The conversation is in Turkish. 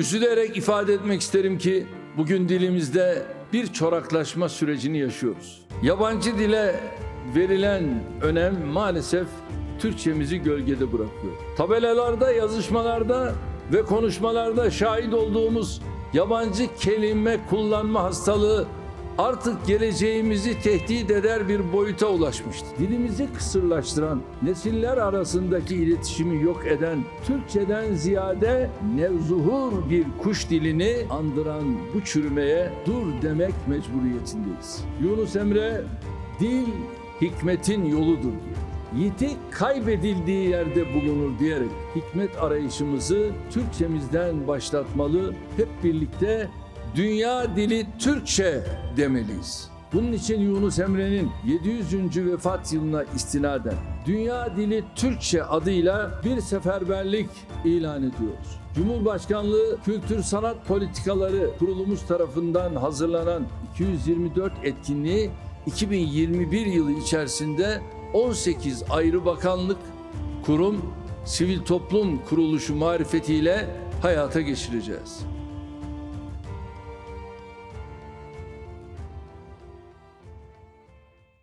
Üzülerek ifade etmek isterim ki bugün dilimizde bir çoraklaşma sürecini yaşıyoruz. Yabancı dile verilen önem maalesef Türkçemizi gölgede bırakıyor. Tabelalarda, yazışmalarda ve konuşmalarda şahit olduğumuz yabancı kelime kullanma hastalığı artık geleceğimizi tehdit eder bir boyuta ulaşmıştı. Dilimizi kısırlaştıran, nesiller arasındaki iletişimi yok eden, Türkçeden ziyade nevzuhur bir kuş dilini andıran bu çürümeye dur demek mecburiyetindeyiz. Yunus Emre, dil hikmetin yoludur diyor. Yiğiti kaybedildiği yerde bulunur diyerek hikmet arayışımızı Türkçemizden başlatmalı, hep birlikte dünya dili Türkçe demeliyiz. Bunun için Yunus Emre'nin 700. vefat yılına istinaden Dünya Dili Türkçe adıyla bir seferberlik ilan ediyoruz. Cumhurbaşkanlığı Kültür Sanat Politikaları Kurulumuz tarafından hazırlanan 224 etkinliği 2021 yılı içerisinde 18 ayrı bakanlık, kurum, sivil toplum kuruluşu marifetiyle hayata geçireceğiz.